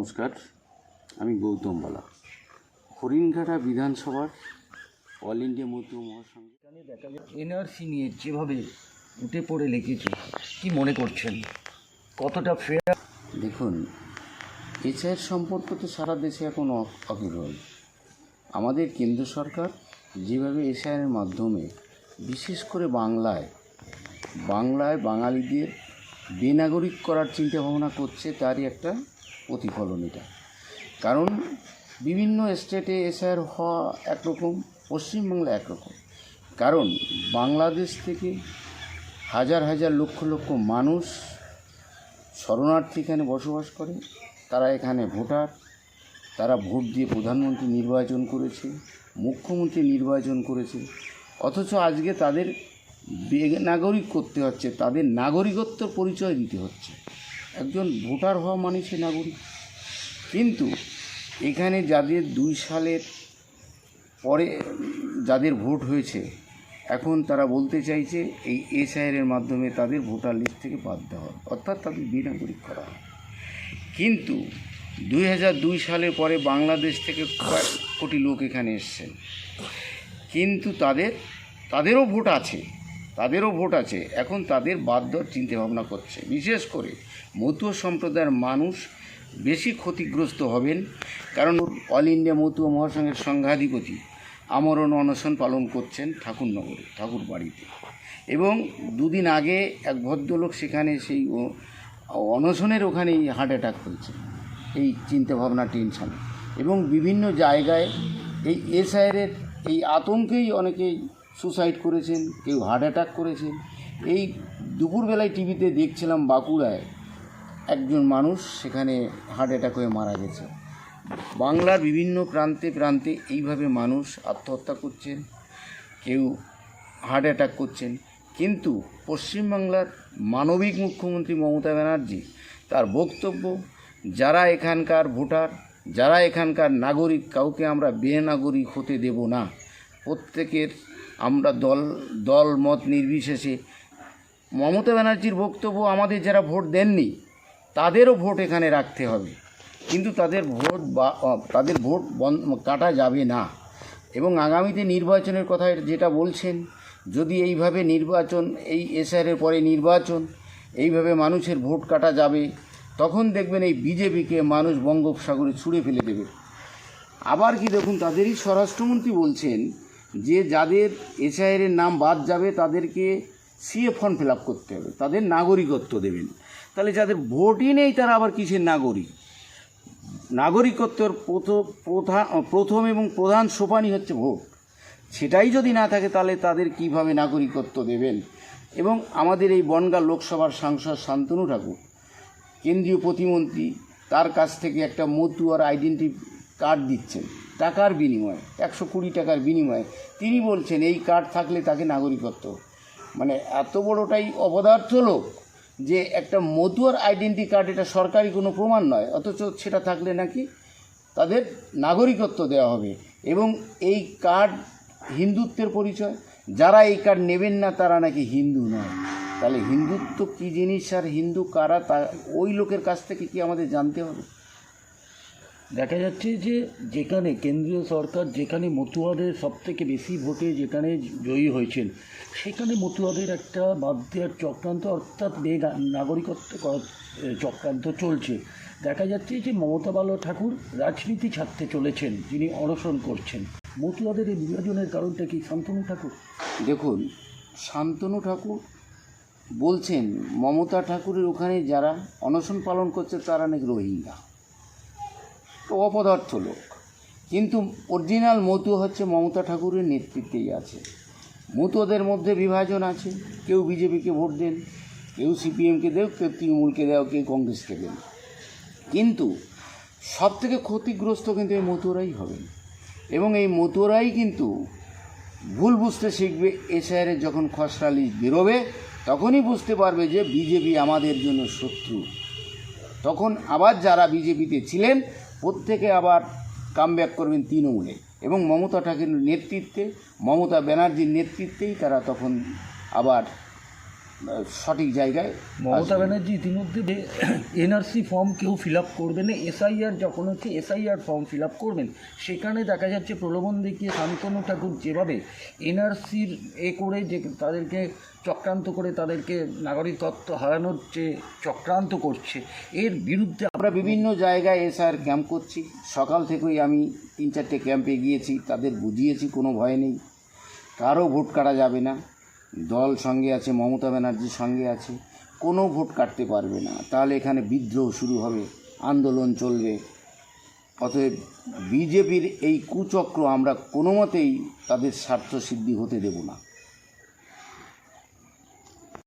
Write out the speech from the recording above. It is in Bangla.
নমস্কার আমি গৌতম বালা। হরিণঘাটা বিধানসভার অল ইন্ডিয়া মতো মহাসংঘ দেখা যায় এনআরসি নিয়ে যেভাবে উঠে পড়ে লিখেছে কি মনে করছেন? কতটা ফেয়ার দেখুন এছাড় সম্পর্ক তো সারা দেশে এখন অবিরল। আমাদের কেন্দ্র সরকার যেভাবে এশিয়ানের মাধ্যমে বিশেষ করে বাংলায় বাংলায় বাঙালিদের বেনাগরিক করার চিন্তা ভাবনা করছে তারই একটা প্রতিফলন এটা। কারণ বিভিন্ন স্টেটে এসআর হওয়া একরকম, পশ্চিমবাংলা একরকম। কারণ বাংলাদেশ থেকে হাজার হাজার লক্ষ লক্ষ মানুষ শরণার্থী এখানে বসবাস করে। তারা এখানে ভোটার, তারা ভোট দিয়ে প্রধানমন্ত্রী নির্বাচন করেছে, মুখ্যমন্ত্রী নির্বাচন করেছে। অথচ আজকে তাদের নাগরিক করতে হচ্ছে, তাদের নাগরিকত্ব পরিচয় দিতে হচ্ছে। একজন ভোটার হওয়া মানে সে নাগরিক। কিন্তু এখানে যাদের দুই সালের পরে যাদের ভোট হয়েছে, এখন তারা বলতে চাইছে এই এসআইআরের মাধ্যমে তাদের ভোটার লিস্ট থেকে বাদ দেওয়া হবে, অর্থাৎ তাদের বিনাগরিক করা হবে। কিন্তু দুই হাজার দুই সালের পরে বাংলাদেশ থেকে কয়েক কোটি লোক এখানে এসছেন। কিন্তু তাদের, তাদেরও ভোট আছে। তাদেরও ভোট আছে। এখন তাদের বাদ দেওয়ার চিন্তাভাবনা করছে। বিশেষ করে মতুয়া সম্প্রদায়ের মানুষ বেশি ক্ষতিগ্রস্ত হবেন কারণ অল ইন্ডিয়া মতুয়া মহাসংঘের সংঘাধিপতি আমরণ অনশন পালন করছেন ঠাকুরনগরে ঠাকুর বাড়িতে এবং দুদিন আগে এক ভদ্রলোক সেখানে সেই অনশনের ওখানেই হার্ট অ্যাটাক হয়েছে। এই চিন্তাভাবনা টেনশন। এবং বিভিন্ন জায়গায় এই এসআইয়ের এই আতঙ্কেই অনেকেই সুসাইড করেছেন, কেউ হার্ট অ্যাটাক করেছেন। এই দুপুরবেলায় টিভিতে দেখছিলাম বাঁকুড়ায় একজন মানুষ সেখানে হার্ট অ্যাটাক হয়ে মারা গেছে। বাংলার বিভিন্ন প্রান্তে প্রান্তে এইভাবে মানুষ আত্মহত্যা করছেন, কেউ হার্ট অ্যাটাক করছেন। কিন্তু পশ্চিমবাংলার মানবিক মুখ্যমন্ত্রী মমতা ব্যানার্জি তার বক্তব্য, যারা এখানকার ভোটার, যারা এখানকার নাগরিক, কাউকে আমরা বেনাগরিক হতে দেব না। প্রত্যেকের আমরা দল দল মত নির্বিশেষে মমতা ব্যানার্জির বক্তব্য আমাদের যারা ভোট দেননি, তাদেরও ভোট এখানে রাখতে হবে। কিন্তু তাদের ভোট বা তাদের ভোট কাটা যাবে না। এবং আগামীতে নির্বাচনের কথা যেটা বলছেন, যদি এইভাবে নির্বাচন, এই এসআরের পরে নির্বাচন, এইভাবে মানুষের ভোট কাটা যাবে, তখন দেখবেন এই বিজেপিকে মানুষ বঙ্গোপসাগরে ছুঁড়ে ফেলে দেবে। আবার কি দেখুন, তাদেরই স্বরাষ্ট্রমন্ত্রী বলছেন যে যাদের এসআইয়ের নাম বাদ যাবে, তাদেরকে সিএ ফর্ম ফিল আপ করতে হবে। তাদের নাগরিকত্ব দেবেন। তাহলে যাদের ভোটই নেই, তারা আবার কিসের নাগরিক? নাগরিকত্বের প্রথম এবং প্রধান সোপানই হচ্ছে ভোট। সেটাই যদি না থাকে, তাহলে তাদের কীভাবে নাগরিকত্ব দেবেন? এবং আমাদের এই বনগাঁ লোকসভার সাংসদ শান্তনু ঠাকুর, কেন্দ্রীয় প্রতিমন্ত্রী, তার কাছ থেকে একটা মতুয়ার আইডেন্টি কার্ড দিচ্ছেন, টাকার বিনিময়ে, একশো কুড়ি টাকার বিনিময়ে। তিনি বলছেন, এই কার্ড থাকলে তাকে নাগরিকত্ব। মানে এত বড়টাই অপদার্থ লোক যে একটা মতুয়ার আইডেন্টি কার্ড, এটা সরকারি কোনো প্রমাণ নয়, অথচ সেটা থাকলে নাকি তাদের নাগরিকত্ব দেওয়া হবে। এবং এই কার্ড হিন্দুত্বের পরিচয়, যারা এই কার্ড নেবেন না, তারা নাকি হিন্দু নয়। তাহলে হিন্দুত্ব কী জিনিস আর হিন্দু কারা তা, ওই লোকের কাছ থেকে কি আমাদের জানতে হবে? দেখা যাচ্ছে যে যেখানে কেন্দ্রীয় সরকার, যেখানে মতুয়াদের সব থেকে বেশি ভোটে যেখানে জয়ী হয়েছেন সেখানে মতুয়াদের একটা বাদ দেওয়ার চক্রান্ত অর্থাৎ বে নাগরিকত্ব চক্রান্ত চলছে। দেখা যাচ্ছে যে মমতা বালা ঠাকুর রাজনীতি ছাড়তে চলেছেন, যিনি অনশন করছেন। মতুয়াদের এই বিভাজনের কারণটা কি শান্তনু ঠাকুর? দেখুন, শান্তনু ঠাকুর বলছেন, মমতা ঠাকুরের ওখানে যারা অনশন পালন করছে, তারা নাকি রোহিঙ্গা। অপদার্থ লোক। কিন্তু অরিজিনাল মতু হচ্ছে মমতা ঠাকুরের নেতৃত্বেই আছে। মতুয়াদের মধ্যে বিভাজন আছে। কেউ বিজেপিকে ভোট দেন, কেউ সিপিএমকে দেও, কেউ তৃণমূলকে দেও, কেউ কংগ্রেসকে দেন। কিন্তু সব থেকে ক্ষতিগ্রস্ত কিন্তু এই মতুয়ারাই হবেন। এবং এই মতুয়ারাই কিন্তু ভুল বুঝতে শিখবে এসআইয়ের যখন খসড়া লিস্ট বেরোবে, তখনই বুঝতে পারবে যে বিজেপি আমাদের জন্য শত্রু। তখন আবার যারা বিজেপিতে ছিলেন প্রত্যেকে আবার কামব্যাক করবেন তৃণমূলে। এবং মমতা ঠাকুরের নেতৃত্বে, মমতা ব্যানার্জির নেতৃত্বেই তারা তখন আবার সঠিক জায়গায় মমতা। ব্যানার্জি ইতিমধ্যে এনআরসি ফর্ম কেউ ফিল আপ করবে না এসআইআর যখন হচ্ছে এসআইআর ফর্ম ফিল আপ করবেন সেখানে দেখা যাচ্ছে প্রলোভন দেখিয়ে শান্তনু ঠাকুর যেভাবে এনআরসির এ করে যে তাদেরকে চক্রান্ত করে তাদেরকে নাগরিকত্ব হারানোর যে চক্রান্ত করছে এর বিরুদ্ধে আমরা বিভিন্ন জায়গায় এসআর ক্যাম্প করছি। সকাল থেকেই আমি তিন চারটে ক্যাম্পে গিয়েছি তাদের বুঝিয়েছি কোনো ভয় নেই। কারও ভোট কাটা যাবে না। দল সঙ্গে আছে, মমতা ব্যানার্জির সঙ্গে আছে, কোনো ভোট কাটতে পারবে না। তাহলে এখানে বিদ্রোহ শুরু হবে, আন্দোলন চলবে। অতএব বিজেপির এই কুচক্র আমরা কোনো মতেই তাদের স্বার্থ সিদ্ধি হতে দেব না।